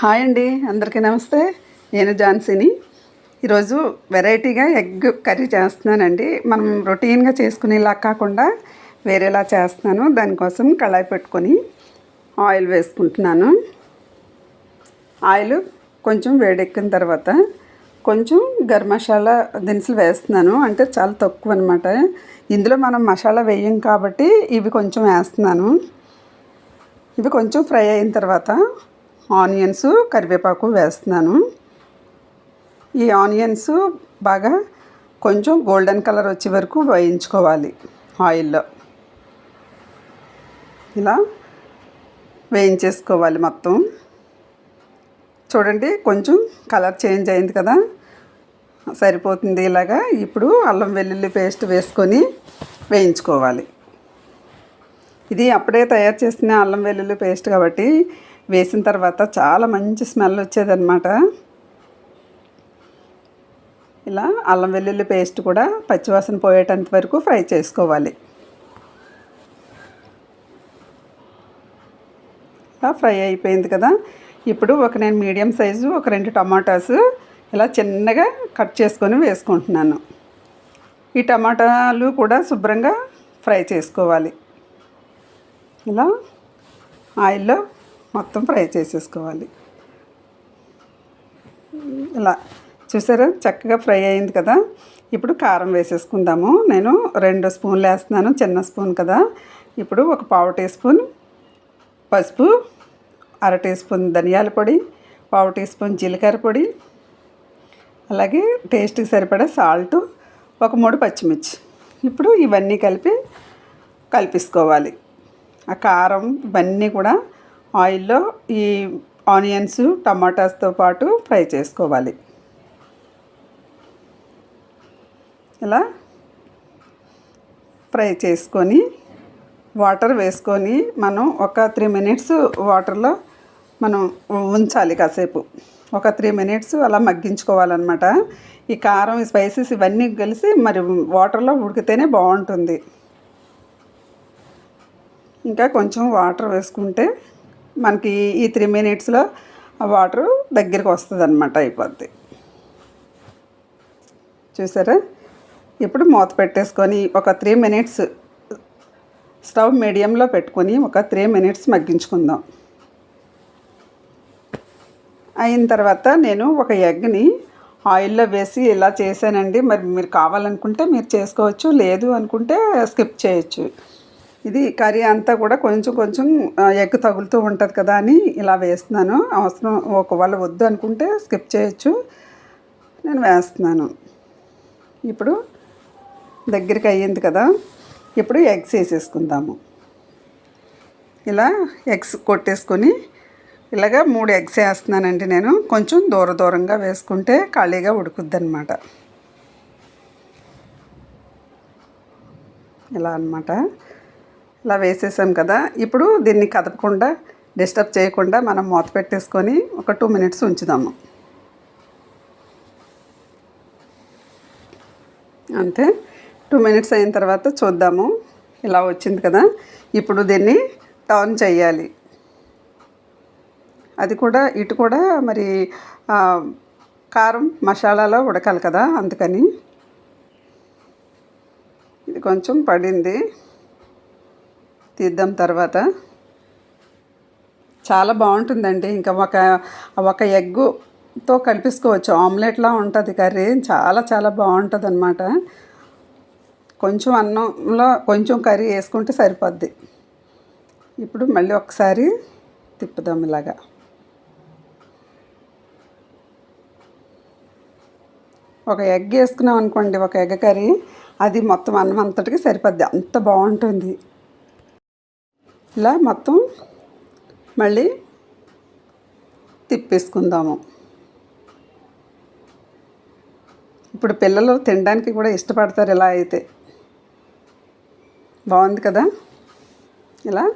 Hi అండి అందరికీ నమస్తే. నేను ఝాన్సీని. ఈరోజు వెరైటీగా ఎగ్ కర్రీ చేస్తున్నానండి. మనం రొటీన్గా చేసుకునేలా కాకుండా వేరేలా చేస్తున్నాను. దానికోసం కళాయి పెట్టుకొని ఆయిల్ వేసుకుంటున్నాను. ఆయిల్ కొంచెం వేడెక్కిన తర్వాత కొంచెం గరం మసాలా దినుసులు వేస్తున్నాను. అంటే చాలా తక్కువ అనమాట ఇందులో మనం మసాలా వేయం కాబట్టి ఇవి కొంచెం వేస్తున్నాను. ఇవి కొంచెం ఫ్రై అయిన తర్వాత ఆనియన్స్ కరివేపాకు వేస్తున్నాను. ఈ ఆనియన్స్ బాగా కొంచెం గోల్డెన్ కలర్ వచ్చే వరకు వేయించుకోవాలి ఆయిల్లో. ఇలా వేయించేసుకోవాలి మొత్తం. చూడండి కొంచెం కలర్ చేంజ్ అయింది కదా. సరిపోతుంది ఇలాగా. ఇప్పుడు అల్లం వెల్లుల్లి పేస్ట్ వేసుకొని వేయించుకోవాలి. ఇది అప్పుడే తయారు చేసిన అల్లం వెల్లుల్లి పేస్ట్ కాబట్టి వేసిన తర్వాత చాలా మంచి స్మెల్ వచ్చేదన్నమాట. ఇలా అల్లం వెల్లుల్లి పేస్ట్ కూడా పచ్చివాసన పోయేటంత వరకు ఫ్రై చేసుకోవాలి. ఇలా ఫ్రై అయిపోయింది కదా. ఇప్పుడు ఒక నేను మీడియం సైజు ఒక రెండు టమాటాస్ ఇలా చిన్నగా కట్ చేసుకొని వేసుకుంటున్నాను. ఈ టమాటాలు కూడా శుభ్రంగా ఫ్రై చేసుకోవాలి. ఇలా ఆయిల్లో మొత్తం ఫ్రై చేసేసుకోవాలి. ఇలా చూసారా? చక్కగా ఫ్రై అయింది కదా? ఇప్పుడు కారం వేసేసుకుందాము. నేను రెండు స్పూన్లు వేస్తున్నాను చిన్న స్పూన్ కదా. ఇప్పుడు ఒక పావు టీ స్పూన్ పసుపు అర టీ స్పూన్ ధనియాల పొడి పావు టీ స్పూన్ జీలకర్ర పొడి అలాగే టేస్ట్కి సరిపడా సాల్ట్ ఒక మూడు పచ్చిమిర్చి. ఇప్పుడు ఇవన్నీ కలిపి కలిపేసుకోవాలి. ఆ కారం ఇవన్నీ కూడా ఆయిల్లో ఈ ఆనియన్స్ టమాటాస్తో పాటు ఫ్రై చేసుకోవాలి. ఇలా ఫ్రై చేసుకొని వాటర్ వేసుకొని మనం ఒక త్రీ మినిట్స్ వాటర్లో మనం ఉంచాలి కాసేపు. ఒక త్రీ మినిట్స్ అలా మగ్గించుకోవాలన్నమాట. ఈ కారం ఈ స్పైసెస్ ఇవన్నీ కలిసి మరి వాటర్లో ఉడికితేనే బాగుంటుంది. ఇంకా కొంచెం వాటర్ వేసుకుంటే మనకి ఈ త్రీ మినిట్స్లో వాటర్ దగ్గరికి వస్తుంది అనమాట అయిపోద్ది. చూసారా? ఇప్పుడు మూత పెట్టేసుకొని ఒక త్రీ మినిట్స్ స్టవ్ మీడియంలో పెట్టుకొని ఒక త్రీ మినిట్స్ మగ్గించుకుందాం. అయిన తర్వాత నేను ఒక ఎగ్ని ఆయిల్లో వేసి ఇలా చేశానండి. మరి మీరు కావాలనుకుంటే మీరు చేసుకోవచ్చు లేదు అనుకుంటే స్కిప్ చేయొచ్చు. ఇది కర్రీ అంతా కూడా కొంచెం కొంచెం ఎగ్ తగులుతూ ఉంటుంది కదా అని ఇలా వేస్తున్నాను. అవసరం ఒకవేళ వద్దు అనుకుంటే స్కిప్ చేయొచ్చు. నేను వేస్తున్నాను. ఇప్పుడు దగ్గరికి అయ్యింది కదా ఇప్పుడు ఎగ్స్ వేసేసుకుందాము. ఇలా ఎగ్స్ కొట్టేసుకొని ఇలాగా మూడు ఎగ్స్ వేస్తున్నానండి నేను. కొంచెం దూర దూరంగా వేసుకుంటే ఖాళీగా ఉడుకుద్ది అనమాట ఇలా అనమాట ఇలా వేసేసాం కదా. ఇప్పుడు దీన్ని కదపకుండా డిస్టర్బ్ చేయకుండా మనం మూత పెట్టేసుకొని ఒక టూ మినిట్స్ ఉంచుదాము. అంతే. టూ మినిట్స్ అయిన తర్వాత చూద్దాము. ఇలా వచ్చింది కదా. ఇప్పుడు దీన్ని టర్న్ చేయాలి. అది కూడా ఇటు కూడా మరి కారం మసాలాలో ఉడకాలి కదా అందుకని. ఇది కొంచెం పడింది. తీద్దాం తర్వాత. చాలా బాగుంటుందండి. ఇంకా ఒక ఒక ఎగ్గుతో కలిపేసుకోవచ్చు. ఆమ్లెట్లా ఉంటుంది కర్రీ. చాలా చాలా బాగుంటుంది అనమాట కొంచెం అన్నంలో కొంచెం కర్రీ వేసుకుంటే సరిపోద్ది. ఇప్పుడు మళ్ళీ ఒకసారి తిప్పుదాం ఇలాగా. ఒక ఎగ్ వేసుకున్నాం అనుకోండి ఒక ఎగ్ కర్రీ అది మొత్తం అన్నం అంతటికి సరిపోద్ది. అంత బాగుంటుంది. ఇలా మొత్తం మళ్ళీ తిప్పేసుకుందాము. ఇప్పుడు పిల్లలు తినడానికి కూడా ఇష్టపడతారు ఇలా అయితే. బాగుంది కదా? ఇలా.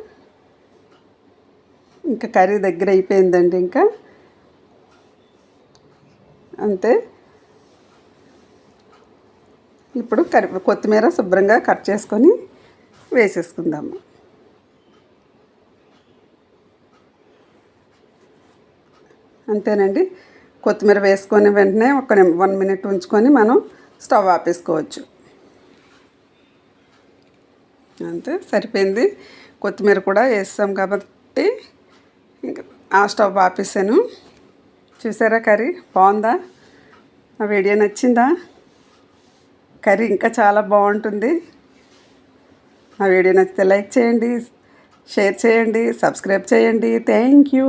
ఇంకా కర్రీ దగ్గర అయిపోయిందండి ఇంకా. అంతే. ఇప్పుడు కరి కొత్తిమీర శుభ్రంగా కట్ చేసుకొని వేసేసుకుందాము. అంతేనండి. కొత్తిమీర వేసుకొని వెంటనే ఒక వన్ మినిట్ ఉంచుకొని మనం స్టవ్ ఆపేసుకోవచ్చు. అంతే సరిపోయింది. కొత్తిమీర కూడా వేస్తాం కాబట్టి ఇంకా ఆ స్టవ్ ఆపేసాను. చూసారా కర్రీ? బాగుందా? ఆ వీడియో నచ్చిందా? కర్రీ ఇంకా చాలా బాగుంటుంది. ఆ వీడియో నచ్చితే లైక్ చేయండి షేర్ చేయండి సబ్స్క్రైబ్ చేయండి. Thank you.